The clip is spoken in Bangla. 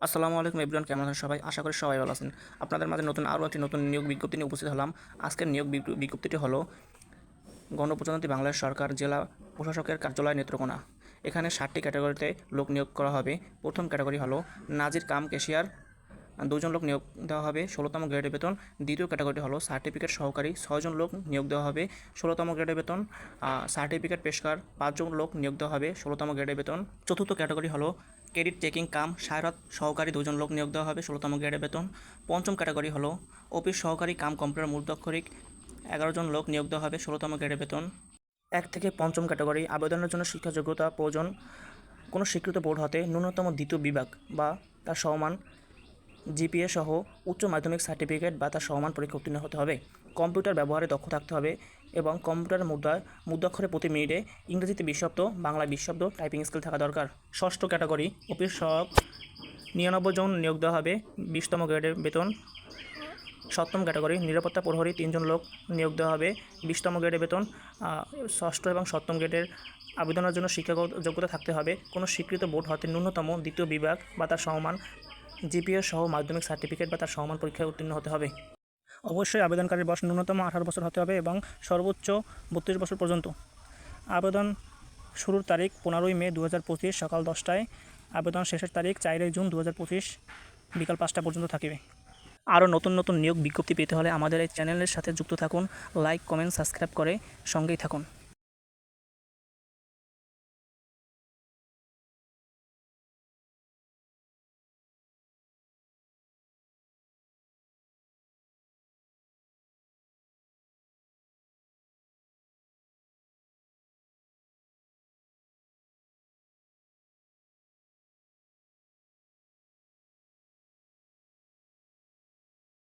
আসসালামু আলাইকুম এভরিওয়ান, কেমন আছেন সবাই? আশা করি সবাই ভালো আছেন। আপনাদের মাঝে নতুন আরও একটি নতুন নিয়োগ বিজ্ঞপ্তি নিয়ে উপস্থিত হলাম। আজকের নিয়োগ বিজ্ঞ- বিজ্ঞপ্তিটি হলো গণপ্রজাতন্ত্রী বাংলাদেশ সরকার জেলা প্রশাসকের কার্যালয় নেত্রকোনা। এখানে ষাটটি ক্যাটাগরিতে লোক নিয়োগ করা হবে। প্রথম ক্যাটাগরি হলো নাজির কাম ক্যাশিয়ার দুজন লোক নিয়োগ দেওয়া হবে, ষোলোতম গ্রেডের বেতন। দ্বিতীয় ক্যাটাগরি হলো সার্টিফিকেট সহকারী, ছয়জন লোক নিয়োগ দেওয়া হবে, ষোলোতম গ্রেডের বেতন। সার্টিফিকেট পেশকার, পাঁচজন লোক নিয়োগ দেওয়া হবে, ষোলোতম গ্রেডের বেতন। চতুর্থ ক্যাটাগরি হলো ক্রেডিট চেকিং কাম, সায়রাত সহকারী দুজন লোক নিয়োগ দেওয়া হবে, ষোলোতম গ্রেডের বেতন। পঞ্চম ক্যাটাগরি হলো অফিস সহকারী কাম কম্পিউটার মূর্ধক্ষরিক এগারো জন লোক নিয়োগ দেওয়া হবে, ষোলোতম গ্রেডের বেতন। এক থেকে পঞ্চম ক্যাটাগরি, আবেদনের জন্য শিক্ষা যোগ্যতা প্রয়োজন। কোনো স্বীকৃত বোর্ড হতে ন্যূনতম দ্বিতীয় বিভাগ বা তার সমান জিপিএ সহ উচ্চ মাধ্যমিক সার্টিফিকেট বা তার সমান পরীক্ষা উত্তীর্ণ হতে হবে। কম্পিউটার ব্যবহারে দক্ষ থাকতে হবে এবং কম্পিউটার মুদ্রা, মুদ্রাক্ষরে প্রতি মিনিটে ইংরেজিতে বিশ শব্দ বাংলায় বিশ শব্দ টাইপিং স্কিল থাকা দরকার। ষষ্ঠ ক্যাটাগরি অফিস সহক নিরানব্বই জন নিয়োগ দেওয়া হবে, বিশতম গ্রেডের বেতন। সপ্তম ক্যাটাগরি নিরাপত্তা প্রহরী তিনজন লোক নিয়োগ দেওয়া হবে, বিশতম গ্রেডের বেতন। ষষ্ঠ এবং সপ্তম গ্রেডের আবেদনের জন্য শিক্ষাগত যোগ্যতা থাকতে হবে। কোনো স্বীকৃত বোর্ড হতে ন্যূনতম দ্বিতীয় বিভাগ বা তার সমান জিপিএ সহ মাধ্যমিক সার্টিফিকেট বা তার সমান পরীক্ষায় উত্তীর্ণ হতে হবে। অবশ্যই আবেদনকারীর বয়স ন্যূনতম আঠারো বছর হতে হবে এবং সর্বোচ্চ বত্রিশ বছর পর্যন্ত। আবেদন শুরুর তারিখ পনেরোই মে দু হাজার পঁচিশ সকাল দশটায়। আবেদন শেষের তারিখ চারই জুন দু হাজার পঁচিশ বিকাল পাঁচটা পর্যন্ত থাকবে। আরও নতুন নতুন নিয়োগ বিজ্ঞপ্তি পেতে হলে আমাদের এই চ্যানেলের সাথে যুক্ত থাকুন, লাইক, কমেন্ট, সাবস্ক্রাইব করে সঙ্গেই থাকুন।